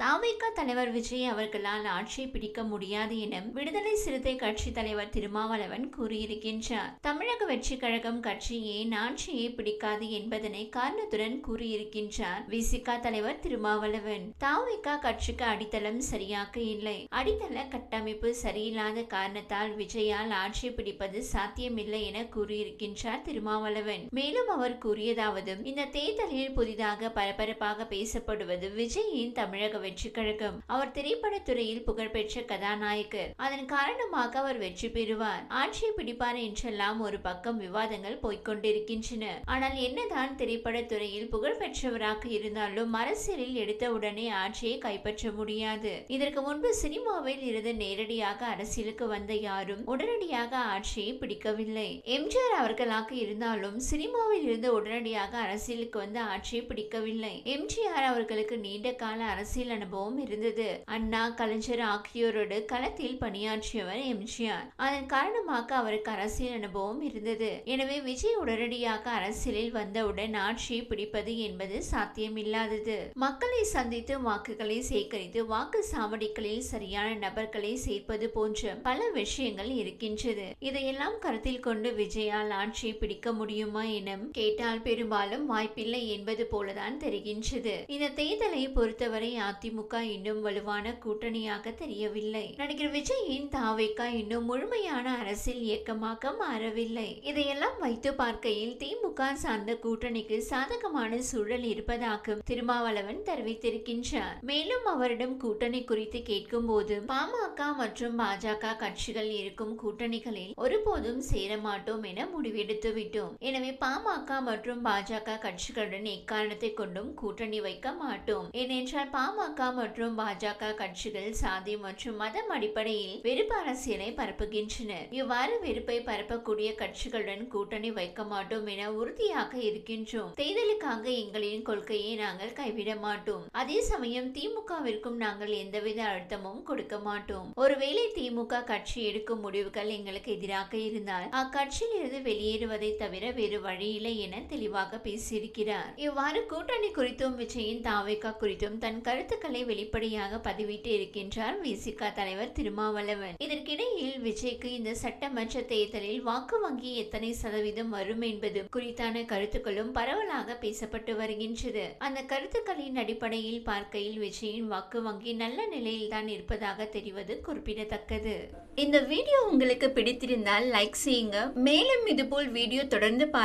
தாவேகா தலைவர் விஜய் அவர்களால் ஆட்சியை பிடிக்க முடியாது என விடுதலை சிறுத்தை கட்சி தலைவர் திருமாவளவன் கூறியிருக்கின்றார். தமிழக வெற்றி கழகம் கட்சி ஏன் ஆட்சியை பிடிக்காது என்பதனை காரணத்துடன் கூறியிருக்கின்றார் விசிகா தலைவர் திருமாவளவன். தாவேகா கட்சிக்கு அடித்தளம் சரியாக இல்லை. அடித்தள கட்டமைப்பு சரியில்லாத காரணத்தால் விஜயால் ஆட்சி பிடிப்பது சாத்தியமில்லை என கூறியிருக்கின்றார் திருமாவளவன். மேலும் அவர் கூறியதாவது இந்த தேர்தலில் புதிதாக பரபரப்பாக பேசப்படுவது விஜயின் தமிழக வெற்றி கழகம் அவர் திரைப்படத்துறையில் புகழ்பெற்ற கதாநாயகர். அதன் காரணமாக அவர் வெற்றி பெறுவார். ஆட்சியை பிடிப்பார் என்றெல்லாம் ஒரு பக்கம் விவாதங்கள் போய்கொண்டிருக்கின்றன ஆனால் என்னதான் திரைப்படத்துறையில் புகழ்பெற்றவராக இருந்தாலும் அரசியலில் எடுத்தவுடனே ஆட்சியை கைப்பற்ற முடியாது. இதற்கு முன்பு சினிமாவில் இருந்து நேரடியாக அரசியலுக்கு வந்த யாரும் உடனடியாக ஆட்சியை பிடிக்கவில்லை. எம்ஜிஆர் அவர்களாக இருந்தாலும் சினிமாவில் இருந்து உடனடியாக அரசியலுக்கு வந்து ஆட்சியை பிடிக்கவில்லை. எம்ஜிஆர் அவர்களுக்கு நீண்ட கால அரசியல் அனுபவம் இருந்தது. அண்ணா கலைஞர் ஆகியோரோடு களத்தில் பணியாற்றியவர் எம்ஜிஆர் அதன் காரணமாக அவருக்கு அரசியல் அனுபவம் இருந்தது. எனவே விஜய் உடனடியாக அரசியலில் வந்தவுடன் ஆட்சியை பிடிப்பது என்பது சாத்தியமில்லாதது. மக்களை சந்தித்து வாக்குகளை சேகரித்து வாக்கு சாவடிகளில் சரியான நபர்களை சேர்ப்பது போன்ற பல விஷயங்கள் இருக்கின்றது. இதையெல்லாம் கருத்தில் கொண்டு விஜயால் ஆட்சியை பிடிக்க முடியுமா என கேட்டால் பெரும்பாலும் வாய்ப்பில்லை என்பது போலதான் தெரிகின்றது. இந்த தேர்தலை பொறுத்தவரை அதிமுக இன்னும் வலுவான கூட்டணியாக தெரியவில்லை. நடிகர் விஜயின் தாவேக்கா இன்னும் முழுமையான அரசியல் இயக்கமாக மாறவில்லை. இதையெல்லாம் வைத்து பார்க்கையில் திமுக சார்ந்த கூட்டணிக்கு சாதகமான சூழல் இருப்பதாக திருமாவளவன் தெரிவித்திருக்கின்றார். மேலும் அவரிடம் கூட்டணி குறித்து கேட்கும் போது பாமக மற்றும் பாஜக கட்சிகள் இருக்கும் கூட்டணிகளில் ஒருபோதும் சேரமாட்டோம் என முடிவெடுத்து விட்டோம் எனவே பாமக மற்றும் பாஜக கட்சிகளுடன் எக்காரணத்தை கொண்டும் கூட்டணி வைக்க மாட்டோம். ஏனென்றால் பாமக மற்றும் பாஜக கட்சிகள் சாதி மற்றும் மதம் அடிப்படையில் வெறுப்பு அரசியலை பரப்புகின்றன. இவ்வாறு வெறுப்பை பரப்பக்கூடிய கட்சிகளுடன் கூட்டணி வைக்க மாட்டோம் என உறுதியாக இருக்கின்றோம். தேர்தலுக்காக எங்களின் கொள்கையை நாங்கள் கைவிட மாட்டோம். அதே சமயம் திமுகவிற்கும் நாங்கள் எந்தவித அழுத்தமும் கொடுக்க மாட்டோம். ஒருவேளை திமுக கட்சி எடுக்கும் முடிவுகள் எங்களுக்கு எதிராக இருந்தால் அக்கட்சியில் இருந்து வெளியேறுவதை தவிர வேறு வழியில்லை என தெளிவாக பேசியிருக்கிறார். இவ்வாறு கூட்டணி குறித்தும் விஜயின் தாவேக்கா குறித்தும் தன் கருத்துக்கள் வெளிப்படையாக பதிவிட்டு இருக்கின்றார் விசிக தலைவர் திருமாவளவன். இதற்கிடையில் விஜய்க்கு இந்த சட்டமன்ற தேர்தலில் வாக்கு வங்கி எத்தனை சதவீதம் வரும் என்பது குறித்தான கருத்துக்களும் பரவலாக பேசப்பட்டு வருகின்றது. அந்த கருத்துக்களின் அடிப்படையில் பார்க்கையில் விஜயின் வாக்கு வங்கி நல்ல நிலையில் தான் இருப்பதாக தெரிவது குறிப்பிடத்தக்கது. இந்த வீடியோ உங்களுக்கு பிடித்திருந்தால் லைக் செய்யுங்க. மேலும் இதுபோல் வீடியோ தொடர்ந்து பார்க்க